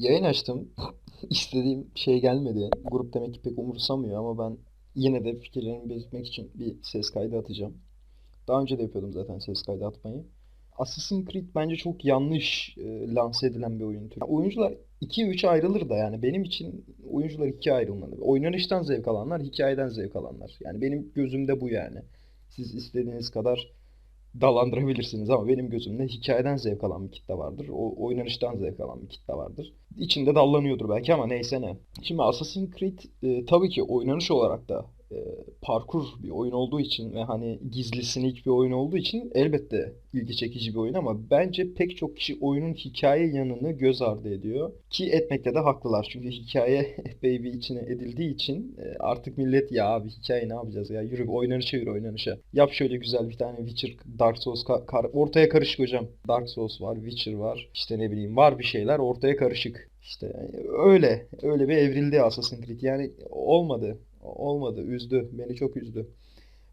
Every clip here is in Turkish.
Yayın açtım. İstediğim şey gelmedi. Grup demek ki pek umursamıyor ama ben yine de fikirlerimi belirtmek için bir ses kaydı atacağım. Daha önce de yapıyordum zaten ses kaydı atmayı. Assassin's Creed bence çok yanlış e, lanse edilen bir oyun türü. Oyuncular 2-3 ayrılır da yani benim için oyuncular ikiye ayrılmalı. Oynanıştan zevk alanlar, hikayeden zevk alanlar. Yani benim gözümde bu yani. Siz istediğiniz kadar dalandırabilirsiniz ama benim gözümde hikayeden zevk alan bir kitle vardır. O oynanıştan zevk alan bir kitle vardır. İçinde dallanıyordur belki ama neyse ne. Şimdi Assassin's Creed e, tabii ki oynanış olarak da e, parkur bir oyun olduğu için ve hani gizli sneak bir oyun olduğu için elbette ilgi çekici bir oyun ama bence pek çok kişi oyunun hikaye yanını göz ardı ediyor. Ki etmekte de haklılar. Çünkü hikaye epey bir içine edildiği için e, artık millet ya abi hikaye ne yapacağız ya yürü oynanışa yürü oynanışa. Yap şöyle güzel bir tane Witcher, Dark Souls ka- kar- ortaya karışık hocam. Dark Souls var, Witcher var. işte ne bileyim var bir şeyler ortaya karışık. İşte öyle. Öyle bir evrildi Assassin's Creed. Yani olmadı. Olmadı. Üzdü. Beni çok üzdü.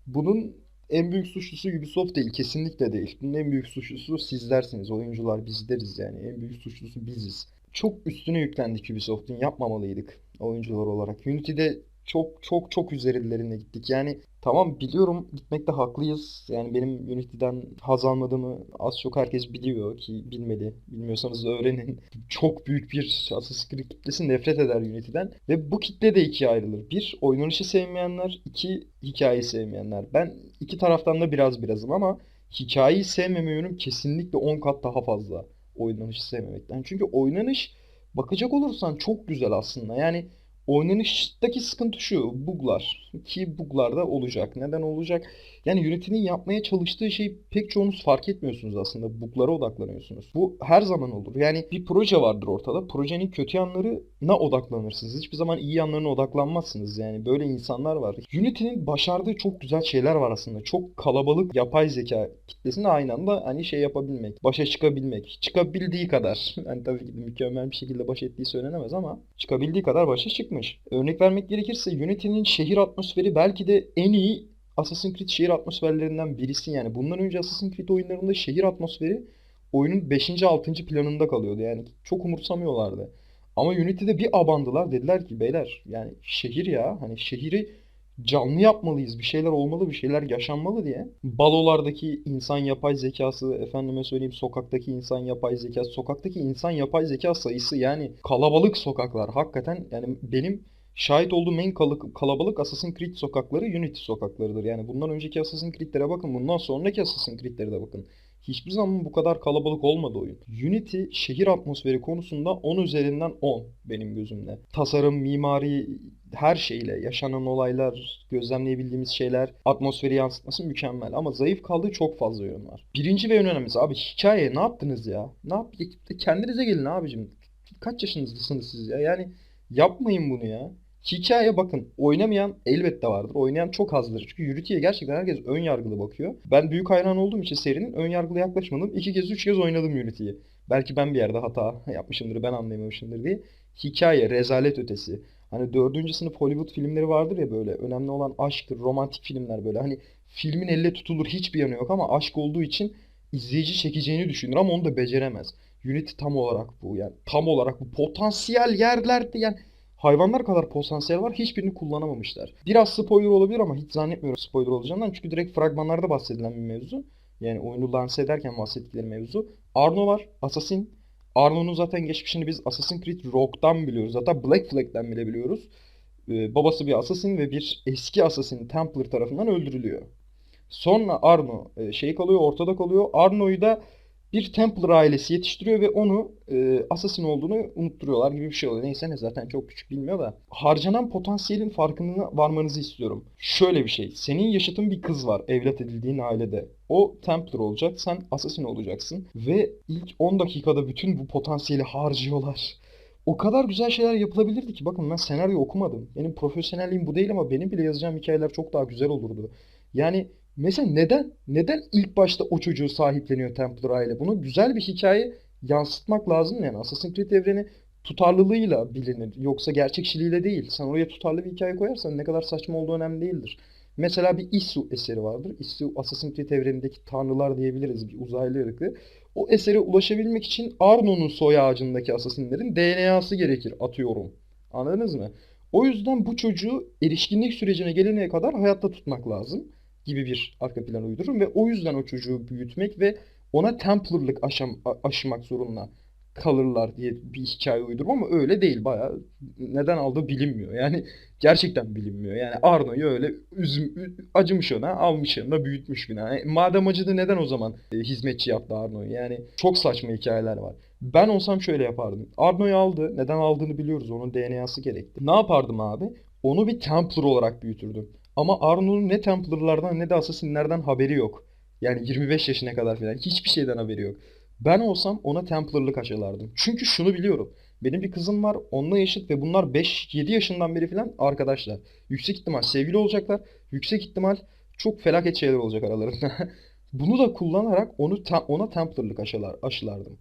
Bunun en büyük suçlusu Ubisoft değil. Kesinlikle değil. Bunun en büyük suçlusu sizlersiniz. Oyuncular bizleriz yani. En büyük suçlusu biziz. Çok üstüne yüklendik Ubisoft'un. Yapmamalıydık oyuncular olarak. Unity'de çok çok çok üzerlerine gittik. Yani tamam biliyorum gitmekte haklıyız. Yani benim Unity'den haz almadığımı az çok herkes biliyor ki bilmeli. Bilmiyorsanız öğrenin. Çok büyük bir Assassin's Creed kitlesi nefret eder Unity'den. Ve bu kitle de ikiye ayrılır. Bir, oynanışı sevmeyenler. iki hikayeyi sevmeyenler. Ben iki taraftan da biraz birazım ama hikayeyi sevmeme yönüm kesinlikle 10 kat daha fazla oynanışı sevmemekten. Çünkü oynanış bakacak olursan çok güzel aslında. Yani Oynanıştaki sıkıntı şu, buglar. Ki buglar da olacak. Neden olacak? Yani Unity'nin yapmaya çalıştığı şey pek çoğunuz fark etmiyorsunuz aslında. Buglara odaklanıyorsunuz. Bu her zaman olur. Yani bir proje vardır ortada. Projenin kötü yanlarına odaklanırsınız. Hiçbir zaman iyi yanlarına odaklanmazsınız. Yani böyle insanlar var. Unity'nin başardığı çok güzel şeyler var aslında. Çok kalabalık yapay zeka kitlesini aynı anda hani şey yapabilmek, başa çıkabilmek. Çıkabildiği kadar. Yani tabii ki mükemmel bir şekilde baş ettiği söylenemez ama çıkabildiği kadar başa çıkmış. Örnek vermek gerekirse Unity'nin şehir atmosferi belki de en iyi Assassin's Creed şehir atmosferlerinden birisi yani. Bundan önce Assassin's Creed oyunlarında şehir atmosferi oyunun 5. 6. planında kalıyordu. Yani çok umursamıyorlardı. Ama Unity'de bir abandılar. Dediler ki beyler yani şehir ya hani şehri canlı yapmalıyız. Bir şeyler olmalı, bir şeyler yaşanmalı diye. Balolardaki insan yapay zekası, efendime söyleyeyim sokaktaki insan yapay zekası, sokaktaki insan yapay zeka sayısı yani kalabalık sokaklar. Hakikaten yani benim şahit olduğum en kalabalık Assassin's Creed sokakları Unity sokaklarıdır. Yani bundan önceki Assassin's Creed'lere bakın, bundan sonraki Assassin's Creed'lere de bakın. Hiçbir zaman bu kadar kalabalık olmadı oyun. Unity şehir atmosferi konusunda 10 üzerinden 10 benim gözümde. Tasarım, mimari, her şeyle, yaşanan olaylar, gözlemleyebildiğimiz şeyler, atmosferi yansıtması mükemmel. Ama zayıf kaldığı çok fazla yön var. Birinci ve en önemlisi abi hikaye ne yaptınız ya? Ne yap kendinize gelin abicim. Kaç yaşınızdasınız siz ya? Yani yapmayın bunu ya. Hikaye bakın oynamayan elbette vardır. Oynayan çok azdır. Çünkü Unity'ye gerçekten herkes ön yargılı bakıyor. Ben büyük hayran olduğum için serinin ön yargılı yaklaşmadım. İki kez üç kez oynadım Unity'yi. Belki ben bir yerde hata yapmışımdır ben anlayamamışımdır diye. Hikaye rezalet ötesi. Hani dördüncü sınıf Hollywood filmleri vardır ya böyle. Önemli olan aşktır, romantik filmler böyle. Hani filmin elle tutulur hiçbir yanı yok ama aşk olduğu için izleyici çekeceğini düşünür ama onu da beceremez. Unity tam olarak bu yani. Tam olarak bu potansiyel yerlerde yani hayvanlar kadar potansiyel var. Hiçbirini kullanamamışlar. Biraz spoiler olabilir ama hiç zannetmiyorum spoiler olacağından. Çünkü direkt fragmanlarda bahsedilen bir mevzu. Yani oyunu lanse ederken bahsettikleri mevzu. Arno var. Assassin. Arno'nun zaten geçmişini biz Assassin's Creed Rogue'dan biliyoruz. Hatta Black Flag'den bile biliyoruz. Ee, babası bir assassin ve bir eski assassin Templar tarafından öldürülüyor. Sonra Arno e, şey kalıyor, ortada kalıyor. Arno'yu da bir Templar ailesi yetiştiriyor ve onu e, assassin olduğunu unutturuyorlar gibi bir şey oluyor. Neyse ne zaten çok küçük bilmiyor da. Harcanan potansiyelin farkına varmanızı istiyorum. Şöyle bir şey. Senin yaşadığın bir kız var evlat edildiğin ailede. O Templar olacak, sen assassin olacaksın. Ve ilk 10 dakikada bütün bu potansiyeli harcıyorlar. O kadar güzel şeyler yapılabilirdi ki. Bakın ben senaryo okumadım. Benim profesyonelliğim bu değil ama benim bile yazacağım hikayeler çok daha güzel olurdu. Yani Mesela neden? Neden ilk başta o çocuğu sahipleniyor Templar aile? Bunu güzel bir hikaye yansıtmak lazım yani. Assassin's Creed evreni tutarlılığıyla bilinir. Yoksa gerçekçiliğiyle değil. Sen oraya tutarlı bir hikaye koyarsan ne kadar saçma olduğu önemli değildir. Mesela bir Issu eseri vardır. Issu Assassin's Creed evrenindeki tanrılar diyebiliriz bir uzaylı ırkı. O esere ulaşabilmek için Arno'nun soy ağacındaki asasinlerin DNA'sı gerekir atıyorum. Anladınız mı? O yüzden bu çocuğu erişkinlik sürecine gelene kadar hayatta tutmak lazım gibi bir arka plan uydururum ve o yüzden o çocuğu büyütmek ve ona Templar'lık aşam, aşımak zorunda kalırlar diye bir hikaye uydururum ama öyle değil bayağı neden aldığı bilinmiyor. Yani gerçekten bilinmiyor. Yani Arno'yu öyle üzüm, acımış ona, almış yanına büyütmüş bina. Yani madem acıdı neden o zaman e, hizmetçi yaptı Arno'yu? Yani çok saçma hikayeler var. Ben olsam şöyle yapardım. Arno'yu aldı. Neden aldığını biliyoruz. Onun DNA'sı gerekti. Ne yapardım abi? Onu bir Templar olarak büyütürdüm. Ama Arno'nun ne Templar'lardan ne de Assassin'lerden haberi yok. Yani 25 yaşına kadar falan hiçbir şeyden haberi yok. Ben olsam ona Templar'lık aşılardım. Çünkü şunu biliyorum. Benim bir kızım var, onunla yaşıt ve bunlar 5-7 yaşından beri falan arkadaşlar. Yüksek ihtimal sevgili olacaklar. Yüksek ihtimal çok felaket şeyler olacak aralarında. Bunu da kullanarak onu ona Templar'lık aşılar, aşılardım.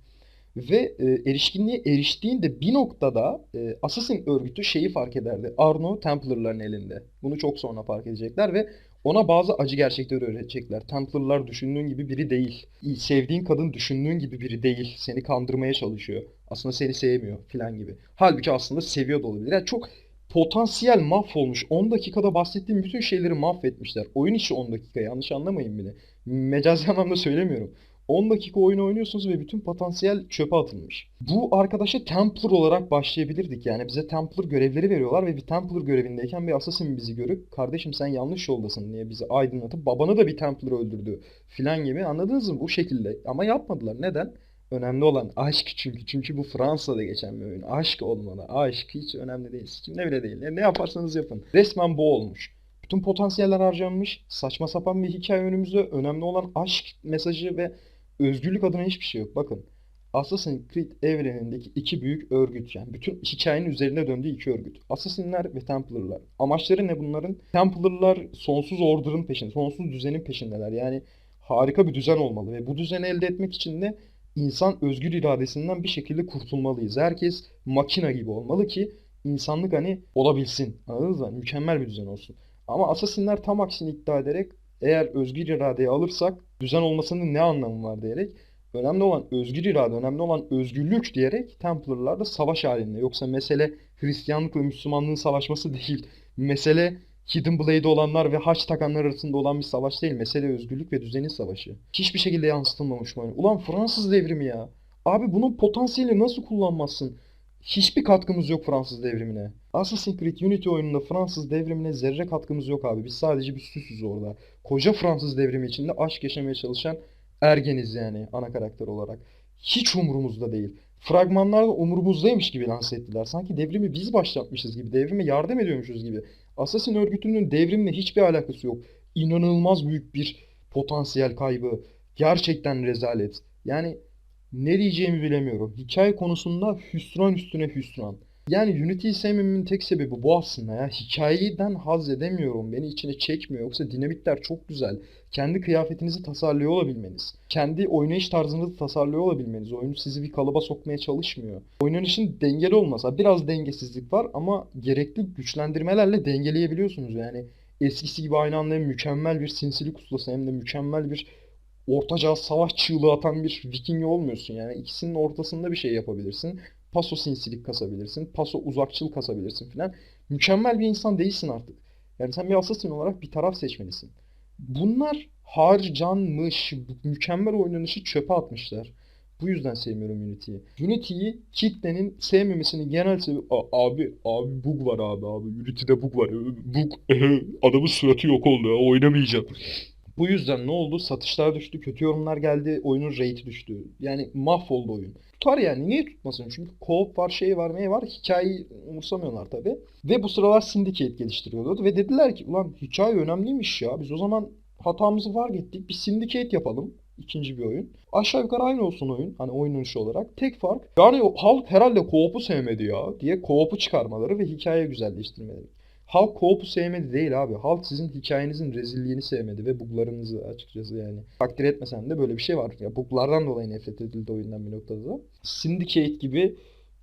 Ve e, erişkinliğe eriştiğinde bir noktada e, Assassin örgütü şeyi fark ederdi. Arno Templar'ların elinde. Bunu çok sonra fark edecekler ve ona bazı acı gerçekleri öğretecekler. Templar'lar düşündüğün gibi biri değil. Sevdiğin kadın düşündüğün gibi biri değil. Seni kandırmaya çalışıyor. Aslında seni sevmiyor filan gibi. Halbuki aslında seviyor da olabilir. Yani çok potansiyel mahvolmuş. 10 dakikada bahsettiğim bütün şeyleri mahvetmişler. Oyun içi 10 dakika yanlış anlamayın beni. Mecazi anlamda söylemiyorum. 10 dakika oyun oynuyorsunuz ve bütün potansiyel çöpe atılmış. Bu arkadaşa Templar olarak başlayabilirdik. Yani bize Templar görevleri veriyorlar ve bir Templar görevindeyken bir Assassin bizi görüp kardeşim sen yanlış yoldasın diye bizi aydınlatıp babanı da bir Templar öldürdü filan gibi anladınız mı bu şekilde. Ama yapmadılar. Neden? Önemli olan aşk çünkü. Çünkü bu Fransa'da geçen bir oyun. Aşk olmalı. Aşk hiç önemli değil. Kimde bile değil. Yani ne yaparsanız yapın. Resmen bu olmuş. Bütün potansiyeller harcanmış. Saçma sapan bir hikaye önümüzde. Önemli olan aşk mesajı ve özgürlük adına hiçbir şey yok. Bakın. Assassin's Creed evrenindeki iki büyük örgüt yani bütün hikayenin üzerine döndüğü iki örgüt. Assassin'ler ve Templar'lar. Amaçları ne bunların? Templar'lar sonsuz order'ın peşinde, sonsuz düzenin peşindeler. Yani harika bir düzen olmalı ve bu düzeni elde etmek için de insan özgür iradesinden bir şekilde kurtulmalıyız. Herkes makina gibi olmalı ki insanlık hani olabilsin. Anladınız mı? Mükemmel bir düzen olsun. Ama Assassin'ler tam aksini iddia ederek eğer özgür iradeyi alırsak düzen olmasının ne anlamı var diyerek önemli olan özgür irade, önemli olan özgürlük diyerek Templar'lar da savaş halinde. Yoksa mesele Hristiyanlıkla Müslümanlığın savaşması değil. Mesele Hidden Blade olanlar ve haç takanlar arasında olan bir savaş değil. Mesele özgürlük ve düzenin savaşı. Hiçbir şekilde yansıtılmamış oyun. Ulan Fransız devrimi ya. Abi bunun potansiyeli nasıl kullanmazsın? Hiçbir katkımız yok Fransız devrimine. Assassin's Creed Unity oyununda Fransız devrimine zerre katkımız yok abi. Biz sadece bir süsüz orada. Koca Fransız devrimi içinde aşk yaşamaya çalışan ergeniz yani ana karakter olarak. Hiç umurumuzda değil. Fragmanlarda umurumuzdaymış gibi lanse ettiler. Sanki devrimi biz başlatmışız gibi, devrime yardım ediyormuşuz gibi. Assassin örgütünün devrimle hiçbir alakası yok. İnanılmaz büyük bir potansiyel kaybı. Gerçekten rezalet. Yani ne diyeceğimi bilemiyorum. Hikaye konusunda hüsran üstüne hüsran. Yani Unity'yi sevmemin tek sebebi bu aslında ya. Hikayeden haz edemiyorum. Beni içine çekmiyor. Yoksa dinamikler çok güzel. Kendi kıyafetinizi tasarlıyor olabilmeniz. Kendi oynayış tarzınızı tasarlıyor olabilmeniz. Oyun sizi bir kalıba sokmaya çalışmıyor. Oynanışın dengeli olmasa biraz dengesizlik var ama gerekli güçlendirmelerle dengeleyebiliyorsunuz. Yani eskisi gibi aynı anda mükemmel bir sinsilik ustası hem de mükemmel bir ortaçağ savaş çığlığı atan bir Viking olmuyorsun. Yani ikisinin ortasında bir şey yapabilirsin. Paso sinsilik kasabilirsin. Paso uzakçıl kasabilirsin filan. Mükemmel bir insan değilsin artık. Yani sen bir assassin olarak bir taraf seçmelisin. Bunlar harcanmış, mükemmel oynanışı çöpe atmışlar. Bu yüzden sevmiyorum Unity'yi. Unity'yi kitlenin sevmemesinin genel sebebi "A- abi abi bug var abi abi Unity'de bug var. Bug adamın suratı yok oldu ya oynamayacağım. Bu yüzden ne oldu? Satışlar düştü, kötü yorumlar geldi, oyunun rate'i düştü. Yani mahvoldu oyun. Tutar yani niye tutmasın? Çünkü co-op var, şey var, ne var? Hikayeyi umursamıyorlar tabii. Ve bu sıralar Syndicate geliştiriyordu ve dediler ki ulan hikaye önemliymiş ya. Biz o zaman hatamızı fark ettik. Bir Syndicate yapalım. ikinci bir oyun. Aşağı yukarı aynı olsun oyun. Hani oynanış olarak. Tek fark. Yani halk herhalde co-op'u sevmedi ya diye co-op'u çıkarmaları ve hikayeyi güzelleştirmeleri. Halk co-op'u sevmedi değil abi. Halk sizin hikayenizin rezilliğini sevmedi ve buglarınızı açıkçası yani. Takdir etmesen de böyle bir şey var. Ya buglardan dolayı nefret edildi oyundan bir noktada da. Syndicate gibi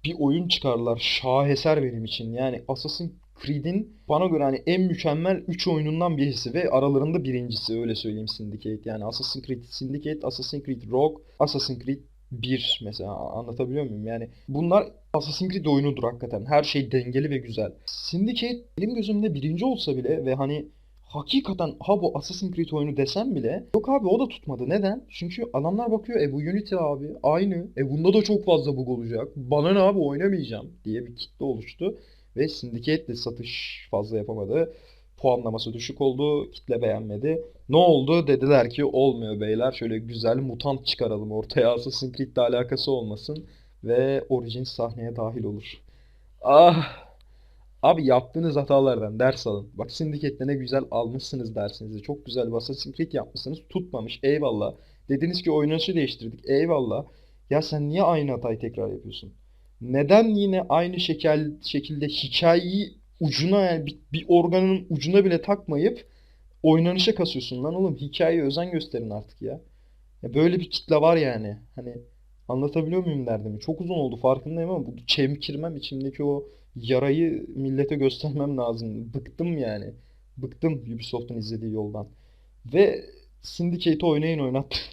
bir oyun çıkarlar. Şaheser benim için. Yani Assassin's Creed'in bana göre hani en mükemmel 3 oyunundan birisi ve aralarında birincisi öyle söyleyeyim Syndicate. Yani Assassin's Creed Syndicate, Assassin's Creed Rogue, Assassin's Creed 1 mesela anlatabiliyor muyum? Yani bunlar Assassin's Creed oyunudur hakikaten. Her şey dengeli ve güzel. Syndicate benim gözümde birinci olsa bile ve hani hakikaten ha bu Assassin's Creed oyunu desem bile yok abi o da tutmadı. Neden? Çünkü adamlar bakıyor e bu Unity abi aynı. E bunda da çok fazla bug olacak. Bana ne abi oynamayacağım diye bir kitle oluştu. Ve Syndicate de satış fazla yapamadı. Puanlaması düşük oldu. Kitle beğenmedi. Ne oldu? Dediler ki olmuyor beyler. Şöyle güzel mutant çıkaralım ortaya. Assassin's Creed'le alakası olmasın. Ve Origins sahneye dahil olur. Ah! Abi yaptığınız hatalardan ders alın. Bak Syndicate'de ne güzel almışsınız dersinizi. Çok güzel bir Assassin's yapmışsınız. Tutmamış. Eyvallah. Dediniz ki oynanışı değiştirdik. Eyvallah. Ya sen niye aynı hatayı tekrar yapıyorsun? Neden yine aynı şekil, şekilde hikayeyi ucuna yani bir, bir organın ucuna bile takmayıp oynanışa kasıyorsun lan oğlum. Hikayeye özen gösterin artık ya. Ya böyle bir kitle var yani. Hani anlatabiliyor muyum derdimi? Çok uzun oldu farkındayım ama bu çemkirmem içimdeki o yarayı millete göstermem lazım. Bıktım yani. Bıktım Ubisoft'un izlediği yoldan. Ve Syndicate oynayın oynat.